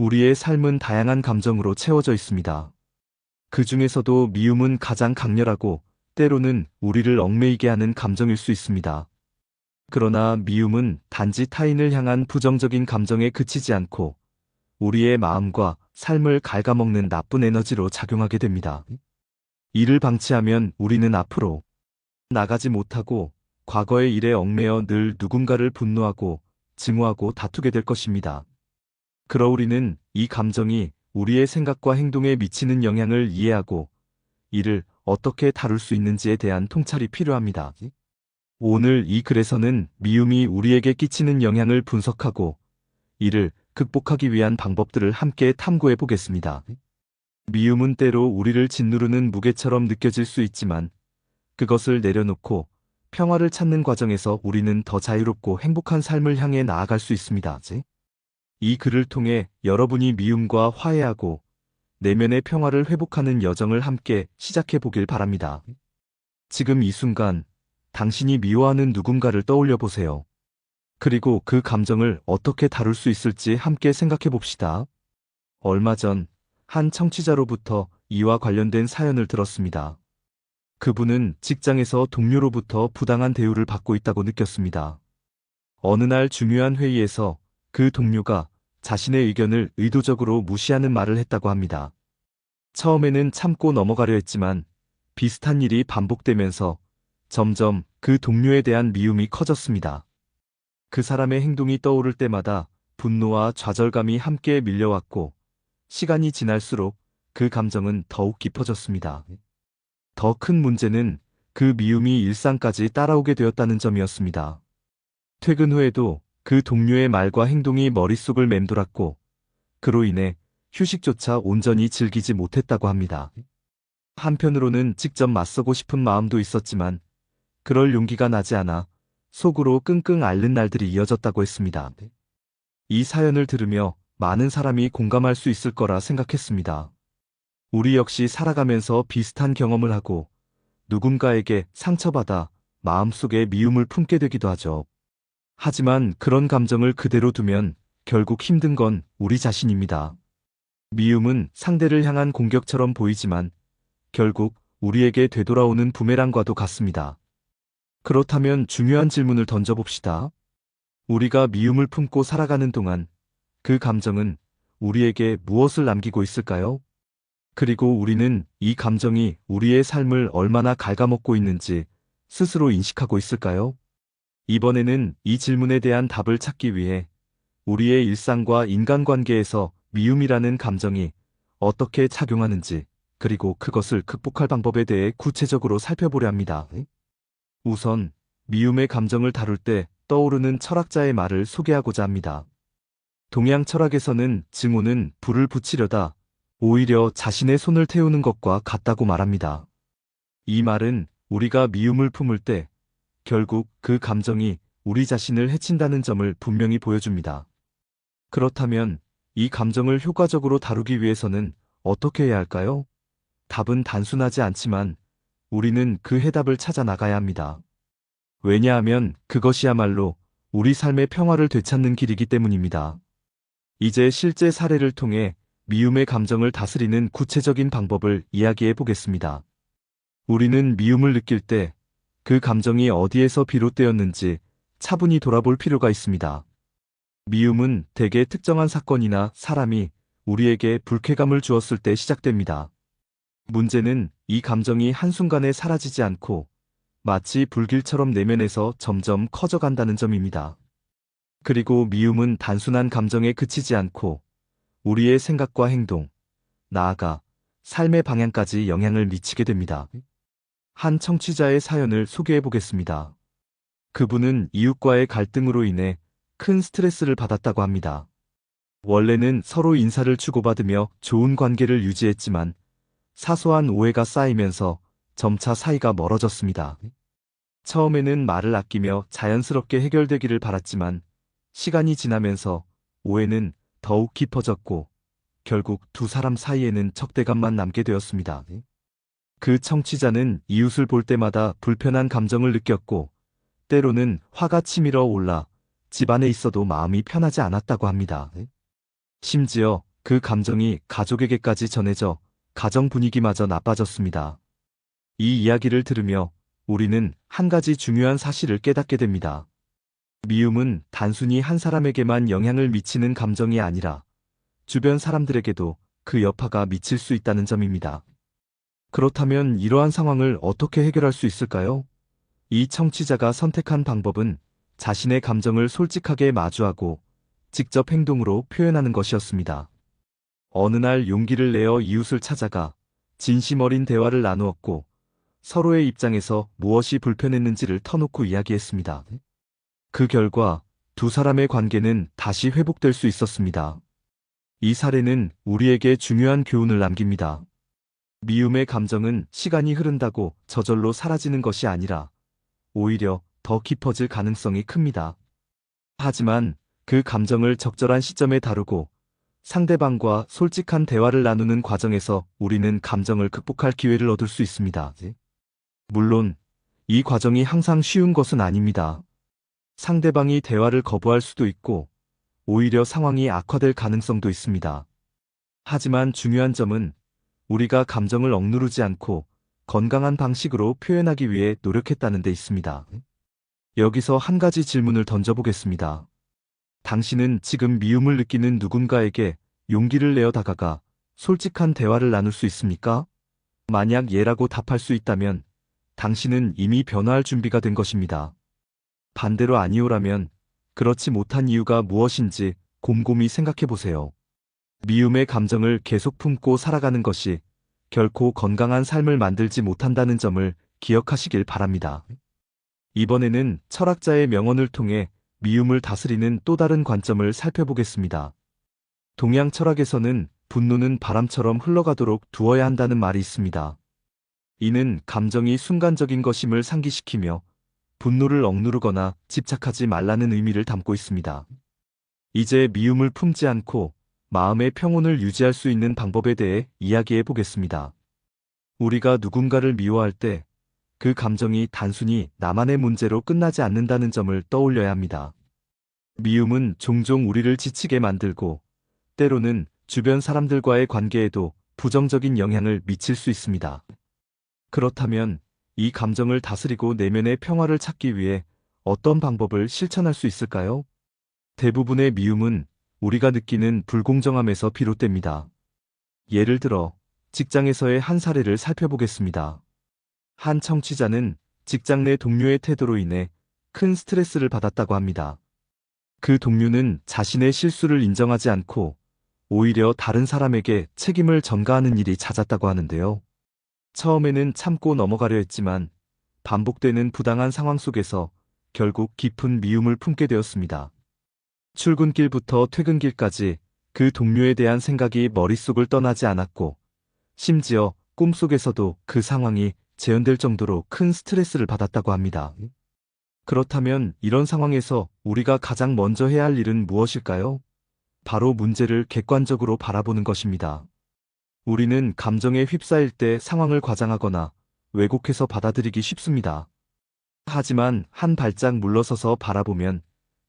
우리의 삶은 다양한 감정으로 채워져 있습니다. 그 중에서도 미움은 가장 강렬하고 때로는 우리를 얽매이게 하는 감정일 수 있습니다. 그러나 미움은 단지 타인을 향한 부정적인 감정에 그치지 않고 우리의 마음과 삶을 갉아먹는 나쁜 에너지로 작용하게 됩니다. 이를 방치하면 우리는 앞으로 나가지 못하고 과거의 일에 얽매여 늘 누군가를 분노하고 증오하고 다투게 될 것입니다. 그러 우리는 이 감정이 우리의 생각과 행동에 미치는 영향을 이해하고 이를 어떻게 다룰 수 있는지에 대한 통찰이 필요합니다. 오늘 이 글에서는 미움이 우리에게 끼치는 영향을 분석하고 이를 극복하기 위한 방법들을 함께 탐구해 보겠습니다. 미움은 때로 우리를 짓누르는 무게처럼 느껴질 수 있지만 그것을 내려놓고 평화를 찾는 과정에서 우리는 더 자유롭고 행복한 삶을 향해 나아갈 수 있습니다. 이 글을 통해 여러분이 미움과 화해하고 내면의 평화를 회복하는 여정을 함께 시작해 보길 바랍니다. 지금 이 순간 당신이 미워하는 누군가를 떠올려 보세요. 그리고 그 감정을 어떻게 다룰 수 있을지 함께 생각해 봅시다. 얼마 전 한 청취자로부터 이와 관련된 사연을 들었습니다. 그분은 직장에서 동료로부터 부당한 대우를 받고 있다고 느꼈습니다. 어느 날 중요한 회의에서 그 동료가 자신의 의견을 의도적으로 무시하는 말을 했다고 합니다. 처음에는 참고 넘어가려 했지만 비슷한 일이 반복되면서 점점 그 동료에 대한 미움이 커졌습니다. 그 사람의 행동이 떠오를 때마다 분노와 좌절감이 함께 밀려왔고 시간이 지날수록 그 감정은 더욱 깊어졌습니다. 더 큰 문제는 그 미움이 일상까지 따라오게 되었다는 점이었습니다. 퇴근 후에도 그 동료의 말과 행동이 머릿속을 맴돌았고 그로 인해 휴식조차 온전히 즐기지 못했다고 합니다. 한편으로는 직접 맞서고 싶은 마음도 있었지만 그럴 용기가 나지 않아 속으로 끙끙 앓는 날들이 이어졌다고 했습니다. 이 사연을 들으며 많은 사람이 공감할 수 있을 거라 생각했습니다. 우리 역시 살아가면서 비슷한 경험을 하고 누군가에게 상처받아 마음속에 미움을 품게 되기도 하죠. 하지만 그런 감정을 그대로 두면 결국 힘든 건 우리 자신입니다. 미움은 상대를 향한 공격처럼 보이지만 결국 우리에게 되돌아오는 부메랑과도 같습니다. 그렇다면 중요한 질문을 던져봅시다. 우리가 미움을 품고 살아가는 동안 그 감정은 우리에게 무엇을 남기고 있을까요? 그리고 우리는 이 감정이 우리의 삶을 얼마나 갉아먹고 있는지 스스로 인식하고 있을까요? 이번에는 이 질문에 대한 답을 찾기 위해 우리의 일상과 인간관계에서 미움이라는 감정이 어떻게 작용하는지 그리고 그것을 극복할 방법에 대해 구체적으로 살펴보려 합니다. 우선 미움의 감정을 다룰 때 떠오르는 철학자의 말을 소개하고자 합니다. 동양 철학에서는 증오는 불을 붙이려다 오히려 자신의 손을 태우는 것과 같다고 말합니다. 이 말은 우리가 미움을 품을 때 결국 그 감정이 우리 자신을 해친다는 점을 분명히 보여줍니다. 그렇다면 이 감정을 효과적으로 다루기 위해서는 어떻게 해야 할까요? 답은 단순하지 않지만 우리는 그 해답을 찾아 나가야 합니다. 왜냐하면 그것이야말로 우리 삶의 평화를 되찾는 길이기 때문입니다. 이제 실제 사례를 통해 미움의 감정을 다스리는 구체적인 방법을 이야기해 보겠습니다. 우리는 미움을 느낄 때 그 감정이 어디에서 비롯되었는지 차분히 돌아볼 필요가 있습니다. 미움은 대개 특정한 사건이나 사람이 우리에게 불쾌감을 주었을 때 시작됩니다. 문제는 이 감정이 한순간에 사라지지 않고 마치 불길처럼 내면에서 점점 커져간다는 점입니다. 그리고 미움은 단순한 감정에 그치지 않고 우리의 생각과 행동, 나아가 삶의 방향까지 영향을 미치게 됩니다. 한 청취자의 사연을 소개해 보겠습니다. 그분은 이웃과의 갈등으로 인해 큰 스트레스를 받았다고 합니다. 원래는 서로 인사를 주고받으며 좋은 관계를 유지했지만 사소한 오해가 쌓이면서 점차 사이가 멀어졌습니다. 처음에는 말을 아끼며 자연스럽게 해결되기를 바랐지만 시간이 지나면서 오해는 더욱 깊어졌고 결국 두 사람 사이에는 적대감만 남게 되었습니다. 그 청취자는 이웃을 볼 때마다 불편한 감정을 느꼈고 때로는 화가 치밀어 올라 집안에 있어도 마음이 편하지 않았다고 합니다. 심지어 그 감정이 가족에게까지 전해져 가정 분위기마저 나빠졌습니다. 이 이야기를 들으며 우리는 한 가지 중요한 사실을 깨닫게 됩니다. 미움은 단순히 한 사람에게만 영향을 미치는 감정이 아니라 주변 사람들에게도 그 여파가 미칠 수 있다는 점입니다. 그렇다면 이러한 상황을 어떻게 해결할 수 있을까요? 이 청취자가 선택한 방법은 자신의 감정을 솔직하게 마주하고 직접 행동으로 표현하는 것이었습니다. 어느 날 용기를 내어 이웃을 찾아가 진심 어린 대화를 나누었고 서로의 입장에서 무엇이 불편했는지를 터놓고 이야기했습니다. 그 결과 두 사람의 관계는 다시 회복될 수 있었습니다. 이 사례는 우리에게 중요한 교훈을 남깁니다. 미움의 감정은 시간이 흐른다고 저절로 사라지는 것이 아니라 오히려 더 깊어질 가능성이 큽니다. 하지만 그 감정을 적절한 시점에 다루고 상대방과 솔직한 대화를 나누는 과정에서 우리는 감정을 극복할 기회를 얻을 수 있습니다. 물론 이 과정이 항상 쉬운 것은 아닙니다. 상대방이 대화를 거부할 수도 있고 오히려 상황이 악화될 가능성도 있습니다. 하지만 중요한 점은 우리가 감정을 억누르지 않고 건강한 방식으로 표현하기 위해 노력했다는 데 있습니다. 여기서 한 가지 질문을 던져보겠습니다. 당신은 지금 미움을 느끼는 누군가에게 용기를 내어 다가가 솔직한 대화를 나눌 수 있습니까? 만약 예라고 답할 수 있다면 당신은 이미 변화할 준비가 된 것입니다. 반대로 아니오라면 그렇지 못한 이유가 무엇인지 곰곰이 생각해 보세요. 미움의 감정을 계속 품고 살아가는 것이 결코 건강한 삶을 만들지 못한다는 점을 기억하시길 바랍니다. 이번에는 철학자의 명언을 통해 미움을 다스리는 또 다른 관점을 살펴보겠습니다. 동양 철학에서는 분노는 바람처럼 흘러가도록 두어야 한다는 말이 있습니다. 이는 감정이 순간적인 것임을 상기시키며 분노를 억누르거나 집착하지 말라는 의미를 담고 있습니다. 이제 미움을 품지 않고 마음의 평온을 유지할 수 있는 방법에 대해 이야기해 보겠습니다. 우리가 누군가를 미워할 때 그 감정이 단순히 나만의 문제로 끝나지 않는다는 점을 떠올려야 합니다. 미움은 종종 우리를 지치게 만들고 때로는 주변 사람들과의 관계에도 부정적인 영향을 미칠 수 있습니다. 그렇다면 이 감정을 다스리고 내면의 평화를 찾기 위해 어떤 방법을 실천할 수 있을까요? 대부분의 미움은 우리가 느끼는 불공정함에서 비롯됩니다. 예를 들어 직장에서의 한 사례를 살펴보겠습니다. 한 청취자는 직장 내 동료의 태도로 인해 큰 스트레스를 받았다고 합니다. 그 동료는 자신의 실수를 인정하지 않고 오히려 다른 사람에게 책임을 전가하는 일이 잦았다고 하는데요. 처음에는 참고 넘어가려 했지만 반복되는 부당한 상황 속에서 결국 깊은 미움을 품게 되었습니다. 출근길부터 퇴근길까지 그 동료에 대한 생각이 머릿속을 떠나지 않았고 심지어 꿈속에서도 그 상황이 재현될 정도로 큰 스트레스를 받았다고 합니다. 그렇다면 이런 상황에서 우리가 가장 먼저 해야 할 일은 무엇일까요? 바로 문제를 객관적으로 바라보는 것입니다. 우리는 감정에 휩싸일 때 상황을 과장하거나 왜곡해서 받아들이기 쉽습니다. 하지만 한 발짝 물러서서 바라보면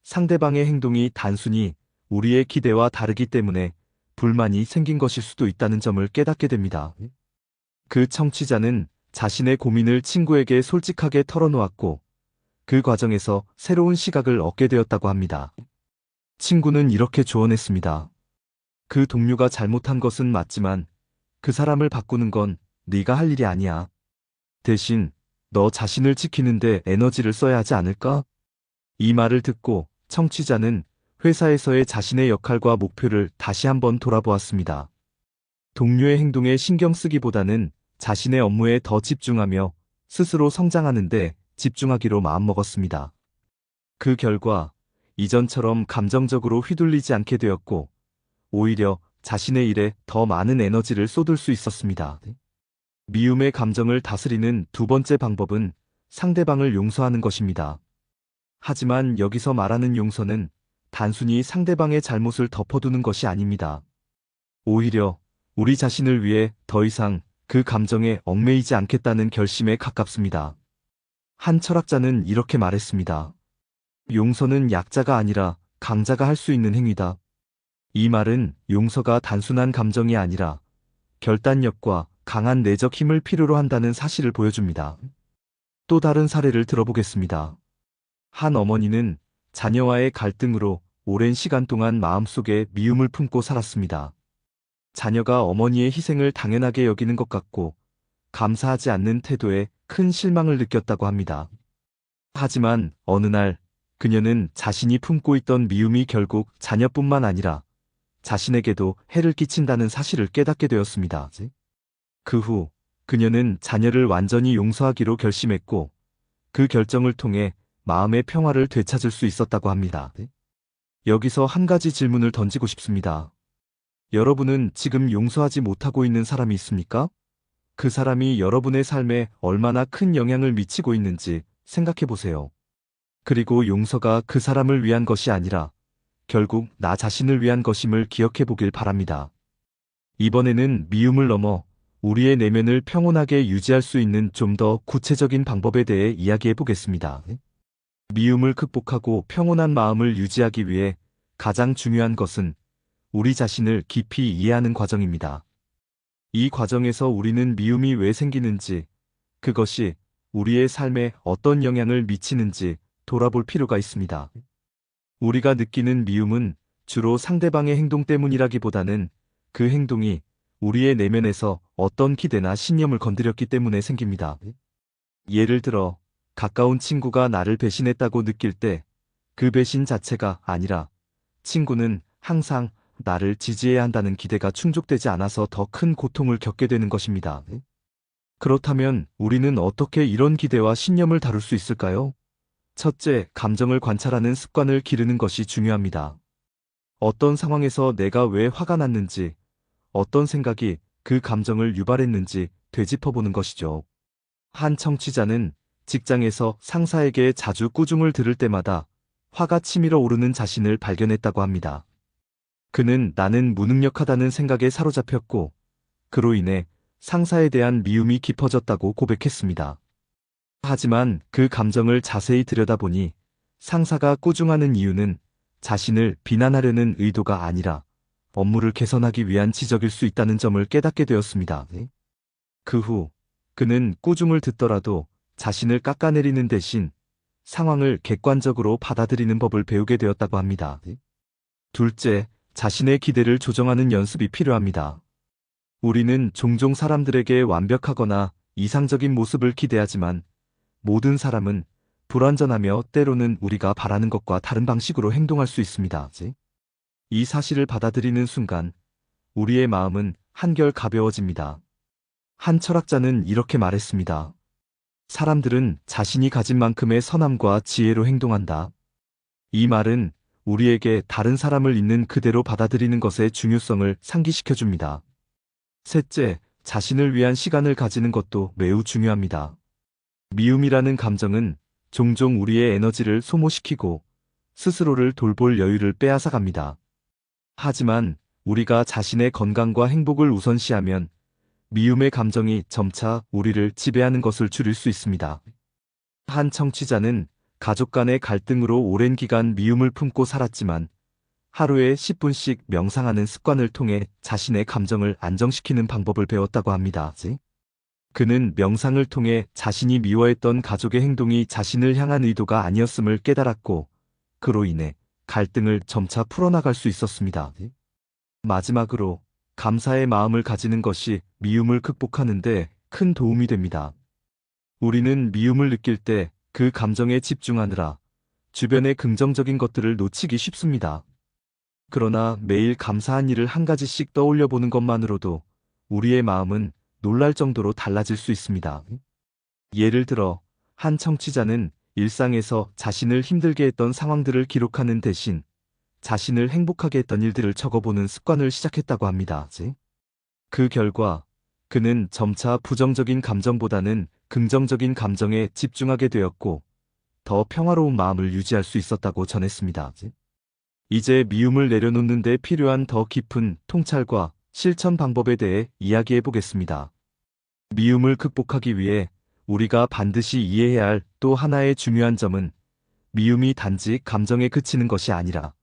상대방의 행동이 단순히 우리의 기대와 다르기 때문에 불만이 생긴 것일 수도 있다는 점을 깨닫게 됩니다. 그 청취자는 자신의 고민을 친구에게 솔직하게 털어놓았고 그 과정에서 새로운 시각을 얻게 되었다고 합니다. 친구는 이렇게 조언했습니다. 그 동료가 잘못한 것은 맞지만 그 사람을 바꾸는 건 네가 할 일이 아니야. 대신 너 자신을 지키는데 에너지를 써야 하지 않을까? 이 말을 듣고 청취자는 회사에서의 자신의 역할과 목표를 다시 한번 돌아보았습니다. 동료의 행동에 신경 쓰기보다는 자신의 업무에 더 집중하며 스스로 성장하는데 집중하기로 마음먹었습니다. 그 결과 이전처럼 감정적으로 휘둘리지 않게 되었고 오히려 자신의 일에 더 많은 에너지를 쏟을 수 있었습니다. 미움의 감정을 다스리는 두 번째 방법은 상대방을 용서하는 것입니다. 하지만 여기서 말하는 용서는 단순히 상대방의 잘못을 덮어두는 것이 아닙니다. 오히려 우리 자신을 위해 더 이상 그 감정에 얽매이지 않겠다는 결심에 가깝습니다. 한 철학자는 이렇게 말했습니다. 용서는 약자가 아니라 강자가 할 수 있는 행위다. 이 말은 용서가 단순한 감정이 아니라 결단력과 강한 내적 힘을 필요로 한다는 사실을 보여줍니다. 또 다른 사례를 들어보겠습니다. 한 어머니는 자녀와의 갈등으로 오랜 시간 동안 마음속에 미움을 품고 살았습니다. 자녀가 어머니의 희생을 당연하게 여기는 것 같고 감사하지 않는 태도에 큰 실망을 느꼈다고 합니다. 하지만 어느 날 그녀는 자신이 품고 있던 미움이 결국 자녀뿐만 아니라 자신에게도 해를 끼친다는 사실을 깨닫게 되었습니다. 그 후 그녀는 자녀를 완전히 용서하기로 결심했고 그 결정을 통해 마음의 평화를 되찾을 수 있었다고 합니다. 여기서 한 가지 질문을 던지고 싶습니다. 여러분은 지금 용서하지 못하고 있는 사람이 있습니까? 그 사람이 여러분의 삶에 얼마나 큰 영향을 미치고 있는지 생각해 보세요. 그리고 용서가 그 사람을 위한 것이 아니라 결국 나 자신을 위한 것임을 기억해 보길 바랍니다. 이번에는 미움을 넘어 우리의 내면을 평온하게 유지할 수 있는 좀 더 구체적인 방법에 대해 이야기해 보겠습니다. 미움을 극복하고 평온한 마음을 유지하기 위해 가장 중요한 것은 우리 자신을 깊이 이해하는 과정입니다. 이 과정에서 우리는 미움이 왜 생기는지, 그것이 우리의 삶에 어떤 영향을 미치는지 돌아볼 필요가 있습니다. 우리가 느끼는 미움은 주로 상대방의 행동 때문이라기보다는 그 행동이 우리의 내면에서 어떤 기대나 신념을 건드렸기 때문에 생깁니다. 예를 들어, 가까운 친구가 나를 배신했다고 느낄 때 그 배신 자체가 아니라 친구는 항상 나를 지지해야 한다는 기대가 충족되지 않아서 더 큰 고통을 겪게 되는 것입니다. 그렇다면 우리는 어떻게 이런 기대와 신념을 다룰 수 있을까요? 첫째, 감정을 관찰하는 습관을 기르는 것이 중요합니다. 어떤 상황에서 내가 왜 화가 났는지, 어떤 생각이 그 감정을 유발했는지 되짚어보는 것이죠. 한 청취자는 직장에서 상사에게 자주 꾸중을 들을 때마다 화가 치밀어 오르는 자신을 발견했다고 합니다. 그는 나는 무능력하다는 생각에 사로잡혔고, 그로 인해 상사에 대한 미움이 깊어졌다고 고백했습니다. 하지만 그 감정을 자세히 들여다보니 상사가 꾸중하는 이유는 자신을 비난하려는 의도가 아니라 업무를 개선하기 위한 지적일 수 있다는 점을 깨닫게 되었습니다. 그 후 그는 꾸중을 듣더라도 자신을 깎아내리는 대신 상황을 객관적으로 받아들이는 법을 배우게 되었다고 합니다. 둘째, 자신의 기대를 조정하는 연습이 필요합니다. 우리는 종종 사람들에게 완벽하거나 이상적인 모습을 기대하지만 모든 사람은 불완전하며 때로는 우리가 바라는 것과 다른 방식으로 행동할 수 있습니다. 이 사실을 받아들이는 순간 우리의 마음은 한결 가벼워집니다. 한 철학자는 이렇게 말했습니다. 사람들은 자신이 가진 만큼의 선함과 지혜로 행동한다. 이 말은 우리에게 다른 사람을 있는 그대로 받아들이는 것의 중요성을 상기시켜 줍니다. 셋째, 자신을 위한 시간을 가지는 것도 매우 중요합니다. 미움이라는 감정은 종종 우리의 에너지를 소모시키고 스스로를 돌볼 여유를 빼앗아갑니다. 하지만 우리가 자신의 건강과 행복을 우선시하면 미움의 감정이 점차 우리를 지배하는 것을 줄일 수 있습니다. 한 청취자는 가족 간의 갈등으로 오랜 기간 미움을 품고 살았지만 하루에 10분씩 명상하는 습관을 통해 자신의 감정을 안정시키는 방법을 배웠다고 합니다. 그는 명상을 통해 자신이 미워했던 가족의 행동이 자신을 향한 의도가 아니었음을 깨달았고, 그로 인해 갈등을 점차 풀어나갈 수 있었습니다. 마지막으로 감사의 마음을 가지는 것이 미움을 극복하는데 큰 도움이 됩니다. 우리는 미움을 느낄 때 그 감정에 집중하느라 주변의 긍정적인 것들을 놓치기 쉽습니다. 그러나 매일 감사한 일을 한 가지씩 떠올려 보는 것만으로도 우리의 마음은 놀랄 정도로 달라질 수 있습니다. 예를 들어, 한 청취자는 일상에서 자신을 힘들게 했던 상황들을 기록하는 대신 자신을 행복하게 했던 일들을 적어보는 습관을 시작했다고 합니다. 그 결과 그는 점차 부정적인 감정보다는 긍정적인 감정에 집중하게 되었고 더 평화로운 마음을 유지할 수 있었다고 전했습니다. 이제 미움을 내려놓는 데 필요한 더 깊은 통찰과 실천 방법에 대해 이야기해 보겠습니다. 미움을 극복하기 위해 우리가 반드시 이해해야 할 또 하나의 중요한 점은 미움이 단지 감정에 그치는 것이 아니라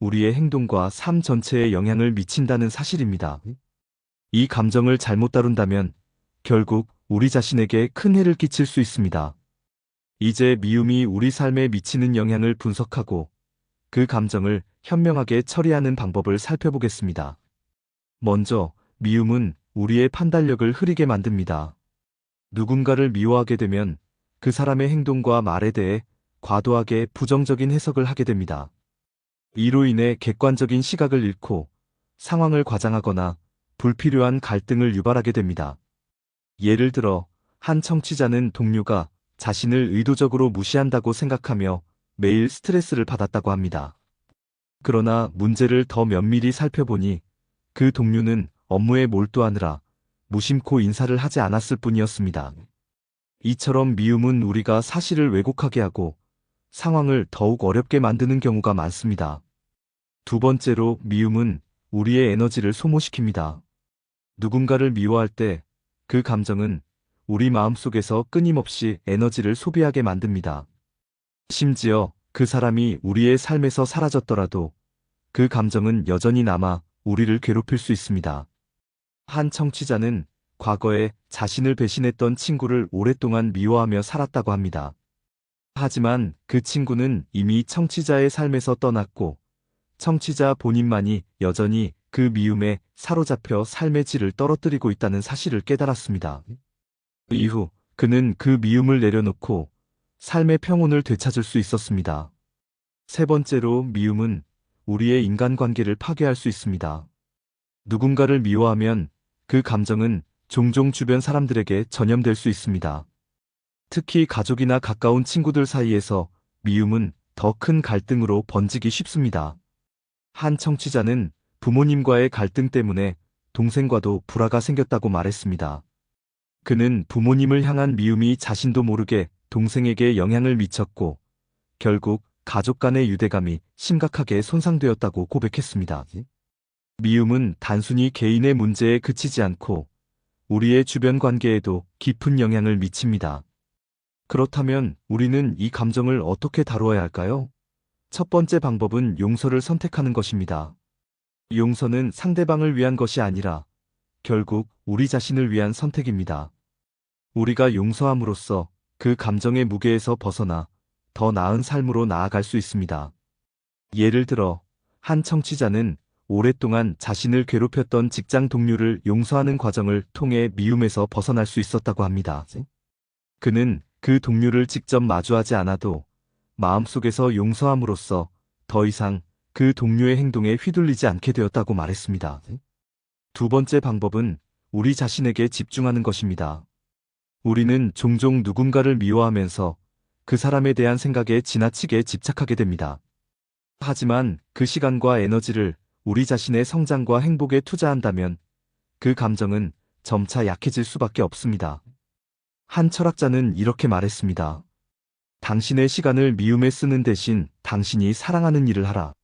우리의 행동과 삶 전체에 영향을 미친다는 사실입니다. 이 감정을 잘못 다룬다면 결국 우리 자신에게 큰 해를 끼칠 수 있습니다. 이제 미움이 우리 삶에 미치는 영향을 분석하고 그 감정을 현명하게 처리하는 방법을 살펴보겠습니다. 먼저, 미움은 우리의 판단력을 흐리게 만듭니다. 누군가를 미워하게 되면 그 사람의 행동과 말에 대해 과도하게 부정적인 해석을 하게 됩니다. 이로 인해 객관적인 시각을 잃고 상황을 과장하거나 불필요한 갈등을 유발하게 됩니다. 예를 들어, 한 청취자는 동료가 자신을 의도적으로 무시한다고 생각하며 매일 스트레스를 받았다고 합니다. 그러나 문제를 더 면밀히 살펴보니 그 동료는 업무에 몰두하느라 무심코 인사를 하지 않았을 뿐이었습니다. 이처럼 미움은 우리가 사실을 왜곡하게 하고 상황을 더욱 어렵게 만드는 경우가 많습니다. 두 번째로 미움은 우리의 에너지를 소모시킵니다. 누군가를 미워할 때 그 감정은 우리 마음속에서 끊임없이 에너지를 소비하게 만듭니다. 심지어 그 사람이 우리의 삶에서 사라졌더라도 그 감정은 여전히 남아 우리를 괴롭힐 수 있습니다. 한 청취자는 과거에 자신을 배신했던 친구를 오랫동안 미워하며 살았다고 합니다. 하지만 그 친구는 이미 청취자의 삶에서 떠났고 청취자 본인만이 여전히 그 미움에 사로잡혀 삶의 질을 떨어뜨리고 있다는 사실을 깨달았습니다. 이후 그는 그 미움을 내려놓고 삶의 평온을 되찾을 수 있었습니다. 세 번째로 미움은 우리의 인간관계를 파괴할 수 있습니다. 누군가를 미워하면 그 감정은 종종 주변 사람들에게 전염될 수 있습니다. 특히 가족이나 가까운 친구들 사이에서 미움은 더 큰 갈등으로 번지기 쉽습니다. 한 청취자는 부모님과의 갈등 때문에 동생과도 불화가 생겼다고 말했습니다. 그는 부모님을 향한 미움이 자신도 모르게 동생에게 영향을 미쳤고 결국 가족 간의 유대감이 심각하게 손상되었다고 고백했습니다. 미움은 단순히 개인의 문제에 그치지 않고 우리의 주변 관계에도 깊은 영향을 미칩니다. 그렇다면 우리는 이 감정을 어떻게 다루어야 할까요? 첫 번째 방법은 용서를 선택하는 것입니다. 용서는 상대방을 위한 것이 아니라 결국 우리 자신을 위한 선택입니다. 우리가 용서함으로써 그 감정의 무게에서 벗어나 더 나은 삶으로 나아갈 수 있습니다. 예를 들어, 한 청취자는 오랫동안 자신을 괴롭혔던 직장 동료를 용서하는 과정을 통해 미움에서 벗어날 수 있었다고 합니다. 그는 그 동료를 직접 마주하지 않아도 마음속에서 용서함으로써 더 이상 그 동료의 행동에 휘둘리지 않게 되었다고 말했습니다. 두 번째 방법은 우리 자신에게 집중하는 것입니다. 우리는 종종 누군가를 미워하면서 그 사람에 대한 생각에 지나치게 집착하게 됩니다. 하지만 그 시간과 에너지를 우리 자신의 성장과 행복에 투자한다면 그 감정은 점차 약해질 수밖에 없습니다. 한 철학자는 이렇게 말했습니다. 당신의 시간을 미움에 쓰는 대신 당신이 사랑하는 일을 하라.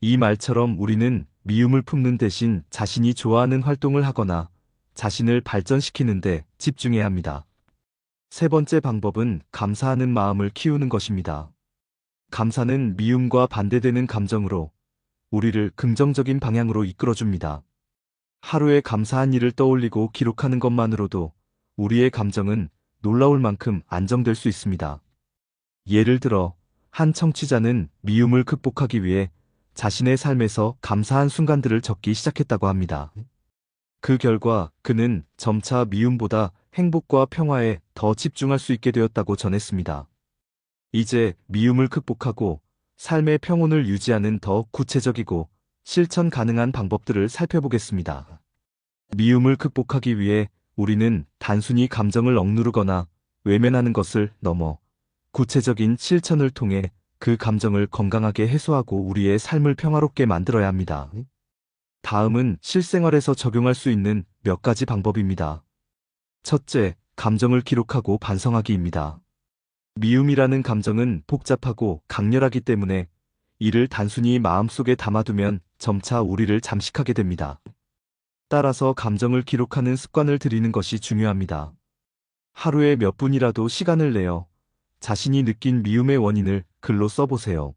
이 말처럼 우리는 미움을 품는 대신 자신이 좋아하는 활동을 하거나 자신을 발전시키는데 집중해야 합니다. 세 번째 방법은 감사하는 마음을 키우는 것입니다. 감사는 미움과 반대되는 감정으로 우리를 긍정적인 방향으로 이끌어줍니다. 하루에 감사한 일을 떠올리고 기록하는 것만으로도 우리의 감정은 놀라울 만큼 안정될 수 있습니다. 예를 들어, 한 청취자는 미움을 극복하기 위해 자신의 삶에서 감사한 순간들을 적기 시작했다고 합니다. 그 결과 그는 점차 미움보다 행복과 평화에 더 집중할 수 있게 되었다고 전했습니다. 이제 미움을 극복하고 삶의 평온을 유지하는 더 구체적이고 실천 가능한 방법들을 살펴보겠습니다. 미움을 극복하기 위해 우리는 단순히 감정을 억누르거나 외면하는 것을 넘어 구체적인 실천을 통해 그 감정을 건강하게 해소하고 우리의 삶을 평화롭게 만들어야 합니다. 다음은 실생활에서 적용할 수 있는 몇 가지 방법입니다. 첫째, 감정을 기록하고 반성하기입니다. 미움이라는 감정은 복잡하고 강렬하기 때문에 이를 단순히 마음속에 담아두면 점차 우리를 잠식하게 됩니다. 따라서 감정을 기록하는 습관을 들이는 것이 중요합니다. 하루에 몇 분이라도 시간을 내어 자신이 느낀 미움의 원인을 글로 써보세요.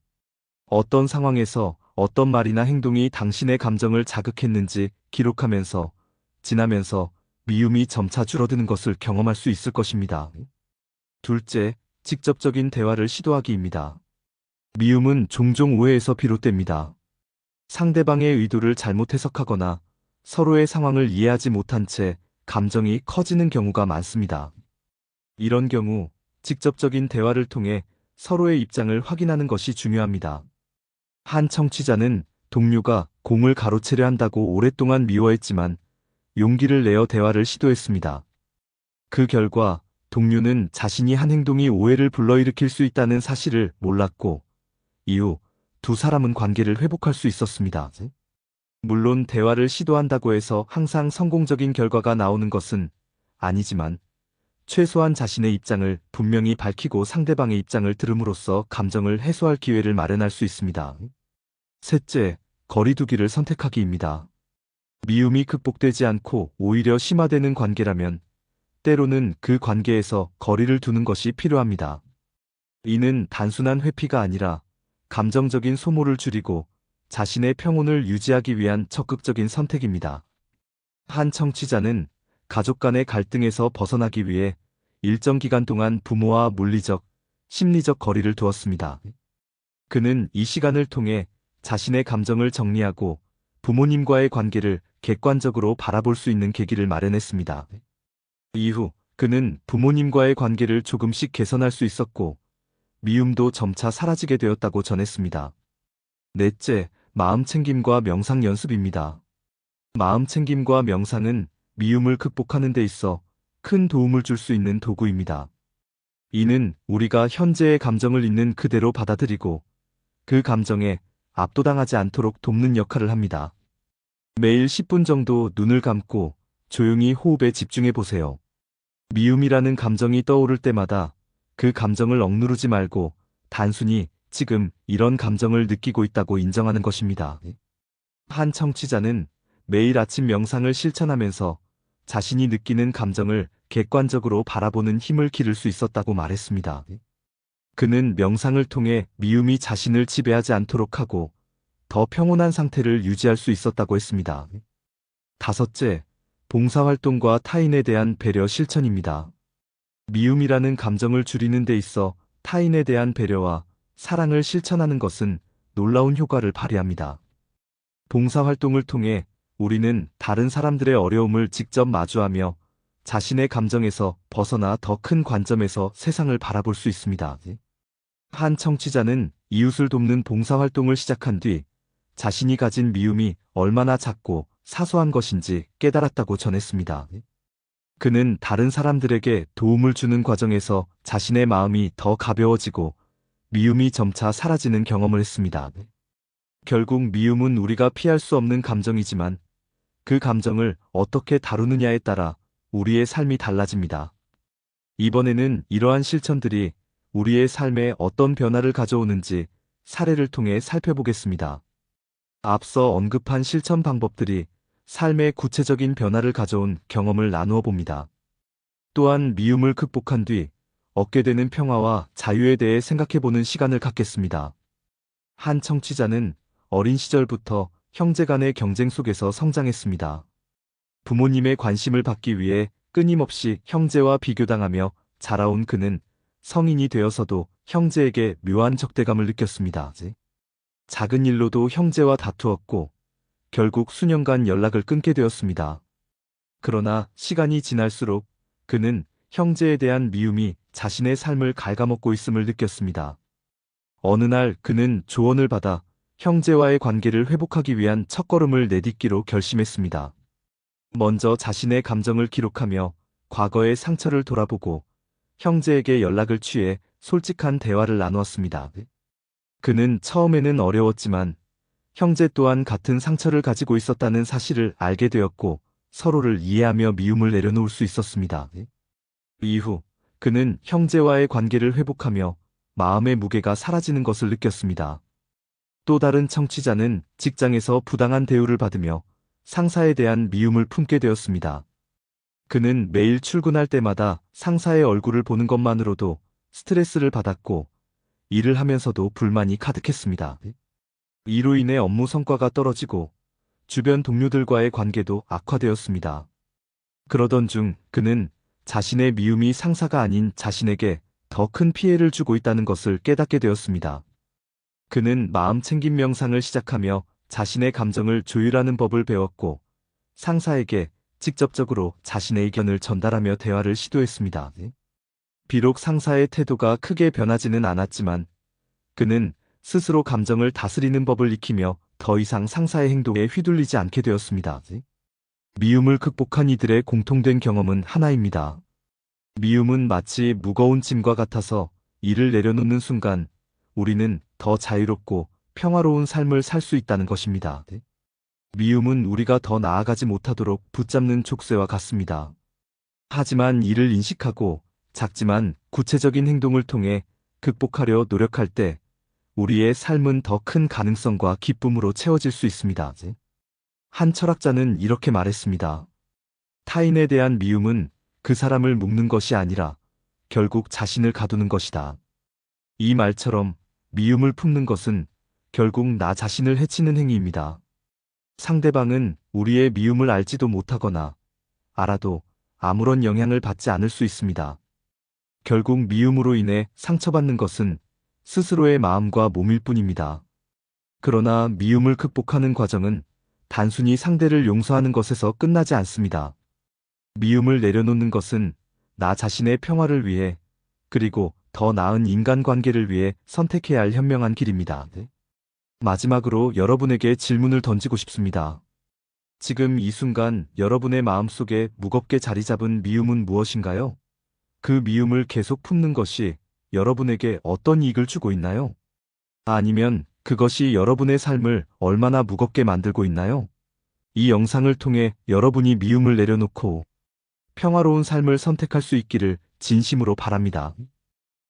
어떤 상황에서 어떤 말이나 행동이 당신의 감정을 자극했는지 기록하면서 지나면서 미움이 점차 줄어드는 것을 경험할 수 있을 것입니다. 둘째, 직접적인 대화를 시도하기입니다. 미움은 종종 오해에서 비롯됩니다. 상대방의 의도를 잘못 해석하거나 서로의 상황을 이해하지 못한 채 감정이 커지는 경우가 많습니다. 이런 경우 직접적인 대화를 통해 서로의 입장을 확인하는 것이 중요합니다. 한 청취자는 동료가 공을 가로채려 한다고 오랫동안 미워했지만 용기를 내어 대화를 시도했습니다. 그 결과 동료는 자신이 한 행동이 오해를 불러일으킬 수 있다는 사실을 몰랐고 이후 두 사람은 관계를 회복할 수 있었습니다. 물론 대화를 시도한다고 해서 항상 성공적인 결과가 나오는 것은 아니지만 최소한 자신의 입장을 분명히 밝히고 상대방의 입장을 들음으로써 감정을 해소할 기회를 마련할 수 있습니다. 셋째, 거리두기를 선택하기입니다. 미움이 극복되지 않고 오히려 심화되는 관계라면 때로는 그 관계에서 거리를 두는 것이 필요합니다. 이는 단순한 회피가 아니라 감정적인 소모를 줄이고 자신의 평온을 유지하기 위한 적극적인 선택입니다. 한 청취자는 가족 간의 갈등에서 벗어나기 위해 일정 기간 동안 부모와 물리적, 심리적 거리를 두었습니다. 그는 이 시간을 통해 자신의 감정을 정리하고 부모님과의 관계를 객관적으로 바라볼 수 있는 계기를 마련했습니다. 이후 그는 부모님과의 관계를 조금씩 개선할 수 있었고 미움도 점차 사라지게 되었다고 전했습니다. 넷째, 마음 챙김과 명상 연습입니다. 마음 챙김과 명상은 미움을 극복하는 데 있어 큰 도움을 줄 수 있는 도구입니다. 이는 우리가 현재의 감정을 있는 그대로 받아들이고 그 감정에 압도당하지 않도록 돕는 역할을 합니다. 매일 10분 정도 눈을 감고 조용히 호흡에 집중해 보세요. 미움이라는 감정이 떠오를 때마다 그 감정을 억누르지 말고 단순히 지금 이런 감정을 느끼고 있다고 인정하는 것입니다. 한 청취자는 매일 아침 명상을 실천하면서 자신이 느끼는 감정을 객관적으로 바라보는 힘을 기를 수 있었다고 말했습니다. 그는 명상을 통해 미움이 자신을 지배하지 않도록 하고 더 평온한 상태를 유지할 수 있었다고 했습니다. 다섯째, 봉사활동과 타인에 대한 배려 실천입니다. 미움이라는 감정을 줄이는 데 있어 타인에 대한 배려와 사랑을 실천하는 것은 놀라운 효과를 발휘합니다. 봉사활동을 통해 우리는 다른 사람들의 어려움을 직접 마주하며 자신의 감정에서 벗어나 더 큰 관점에서 세상을 바라볼 수 있습니다. 한 청취자는 이웃을 돕는 봉사활동을 시작한 뒤 자신이 가진 미움이 얼마나 작고 사소한 것인지 깨달았다고 전했습니다. 그는 다른 사람들에게 도움을 주는 과정에서 자신의 마음이 더 가벼워지고 미움이 점차 사라지는 경험을 했습니다. 결국 미움은 우리가 피할 수 없는 감정이지만 그 감정을 어떻게 다루느냐에 따라 우리의 삶이 달라집니다. 이번에는 이러한 실천들이 우리의 삶에 어떤 변화를 가져오는지 사례를 통해 살펴보겠습니다. 앞서 언급한 실천 방법들이 삶의 구체적인 변화를 가져온 경험을 나누어 봅니다. 또한 미움을 극복한 뒤 얻게 되는 평화와 자유에 대해 생각해보는 시간을 갖겠습니다. 한 청취자는 어린 시절부터 형제 간의 경쟁 속에서 성장했습니다. 부모님의 관심을 받기 위해 끊임없이 형제와 비교당하며 자라온 그는 성인이 되어서도 형제에게 묘한 적대감을 느꼈습니다. 작은 일로도 형제와 다투었고 결국 수년간 연락을 끊게 되었습니다. 그러나 시간이 지날수록 그는 형제에 대한 미움이 자신의 삶을 갉아먹고 있음을 느꼈습니다. 어느 날 그는 조언을 받아 형제와의 관계를 회복하기 위한 첫걸음을 내딛기로 결심했습니다. 먼저 자신의 감정을 기록하며 과거의 상처를 돌아보고 형제에게 연락을 취해 솔직한 대화를 나누었습니다. 그는 처음에는 어려웠지만 형제 또한 같은 상처를 가지고 있었다는 사실을 알게 되었고 서로를 이해하며 미움을 내려놓을 수 있었습니다. 이후 그는 형제와의 관계를 회복하며 마음의 무게가 사라지는 것을 느꼈습니다. 또 다른 청취자는 직장에서 부당한 대우를 받으며 상사에 대한 미움을 품게 되었습니다. 그는 매일 출근할 때마다 상사의 얼굴을 보는 것만으로도 스트레스를 받았고 일을 하면서도 불만이 가득했습니다. 이로 인해 업무 성과가 떨어지고 주변 동료들과의 관계도 악화되었습니다. 그러던 중 그는 자신의 미움이 상사가 아닌 자신에게 더 큰 피해를 주고 있다는 것을 깨닫게 되었습니다. 그는 마음 챙김 명상을 시작하며 자신의 감정을 조율하는 법을 배웠고 상사에게 직접적으로 자신의 의견을 전달하며 대화를 시도했습니다. 비록 상사의 태도가 크게 변하지는 않았지만 그는 스스로 감정을 다스리는 법을 익히며 더 이상 상사의 행동에 휘둘리지 않게 되었습니다. 미움을 극복한 이들의 공통된 경험은 하나입니다. 미움은 마치 무거운 짐과 같아서 이를 내려놓는 순간 우리는 더 자유롭고 평화로운 삶을 살 수 있다는 것입니다. 미움은 우리가 더 나아가지 못하도록 붙잡는 족쇄와 같습니다. 하지만 이를 인식하고 작지만 구체적인 행동을 통해 극복하려 노력할 때 우리의 삶은 더 큰 가능성과 기쁨으로 채워질 수 있습니다. 한 철학자는 이렇게 말했습니다. 타인에 대한 미움은 그 사람을 묶는 것이 아니라 결국 자신을 가두는 것이다. 이 말처럼 미움을 품는 것은 결국 나 자신을 해치는 행위입니다. 상대방은 우리의 미움을 알지도 못하거나 알아도 아무런 영향을 받지 않을 수 있습니다. 결국 미움으로 인해 상처받는 것은 스스로의 마음과 몸일 뿐입니다. 그러나 미움을 극복하는 과정은 단순히 상대를 용서하는 것에서 끝나지 않습니다. 미움을 내려놓는 것은 나 자신의 평화를 위해 그리고 더 나은 인간관계를 위해 선택해야 할 현명한 길입니다. 마지막으로 여러분에게 질문을 던지고 싶습니다. 지금 이 순간 여러분의 마음속에 무겁게 자리 잡은 미움은 무엇인가요? 그 미움을 계속 품는 것이 여러분에게 어떤 이익을 주고 있나요? 아니면 그것이 여러분의 삶을 얼마나 무겁게 만들고 있나요? 이 영상을 통해 여러분이 미움을 내려놓고 평화로운 삶을 선택할 수 있기를 진심으로 바랍니다.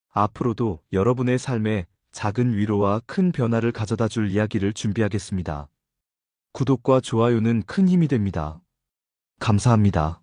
앞으로도 여러분의 삶에 작은 위로와 큰 변화를 가져다 줄 이야기를 준비하겠습니다. 구독과 좋아요는 큰 힘이 됩니다. 감사합니다.